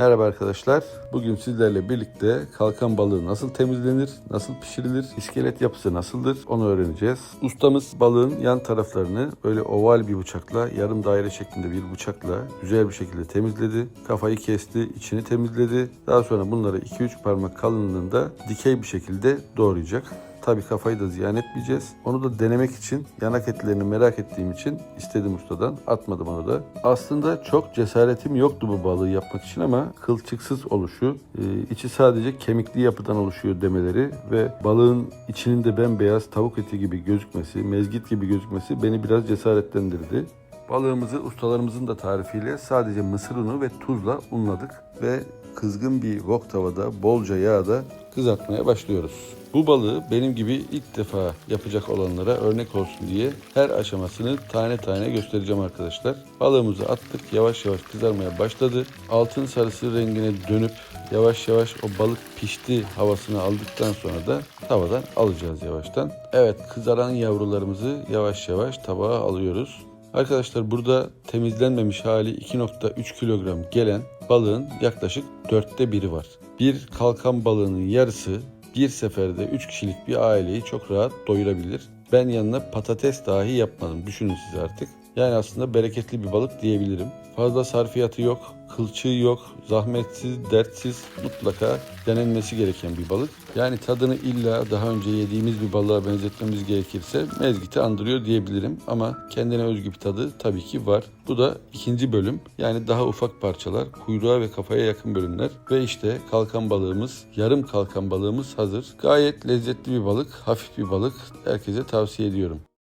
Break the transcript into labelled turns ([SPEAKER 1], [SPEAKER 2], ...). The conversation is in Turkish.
[SPEAKER 1] Merhaba arkadaşlar. Bugün sizlerle birlikte kalkan balığı nasıl temizlenir, nasıl pişirilir, iskelet yapısı nasıldır onu öğreneceğiz. Ustamız balığın yan taraflarını böyle oval bir bıçakla, yarım daire şeklinde bir bıçakla güzel bir şekilde temizledi. Kafayı kesti, içini temizledi. Daha sonra bunları 2-3 parmak kalınlığında dikey bir şekilde doğrayacak. Tabii kafayı da ziyan etmeyeceğiz. Onu da denemek için yanak etlerini merak ettiğim için istedim ustadan. Atmadım onu da. Aslında çok cesaretim yoktu bu balığı yapmak için ama kılçıksız oluşu, e, içi sadece kemikli yapıdan oluşuyor demeleri ve balığın içinin de bembeyaz tavuk eti gibi gözükmesi, mezgit gibi gözükmesi beni biraz cesaretlendirdi. Balığımızı ustalarımızın da tarifiyle sadece mısır unu ve tuzla unladık ve kızgın bir wok tavada bolca yağda kızartmaya başlıyoruz. Bu balığı benim gibi ilk defa yapacak olanlara örnek olsun diye her aşamasını tane tane göstereceğim arkadaşlar. Balığımızı attık yavaş yavaş kızarmaya başladı. Altın sarısı rengine dönüp yavaş yavaş o balık pişti havasını aldıktan sonra da tavadan alacağız yavaştan. Evet kızaran yavrularımızı yavaş yavaş tabağa alıyoruz. Arkadaşlar burada temizlenmemiş hali 2.3 kilogram gelen balığın yaklaşık dörtte biri var. Bir kalkan balığının yarısı bir seferde 3 kişilik bir aileyi çok rahat doyurabilir. Ben yanına patates dahi yapmadım. Düşünün siz artık. Yani aslında bereketli bir balık diyebilirim. Fazla sarfiyatı yok, kılçığı yok, zahmetsiz, dertsiz mutlaka denenmesi gereken bir balık. Yani tadını illa daha önce yediğimiz bir balığa benzetmemiz gerekirse mezgiti andırıyor diyebilirim. Ama kendine özgü bir tadı tabii ki var. Bu da ikinci bölüm. Yani daha ufak parçalar, kuyruğa ve kafaya yakın bölümler. Ve işte kalkan balığımız, yarım kalkan balığımız hazır. Gayet lezzetli bir balık, hafif bir balık. Herkese tavsiye ediyorum.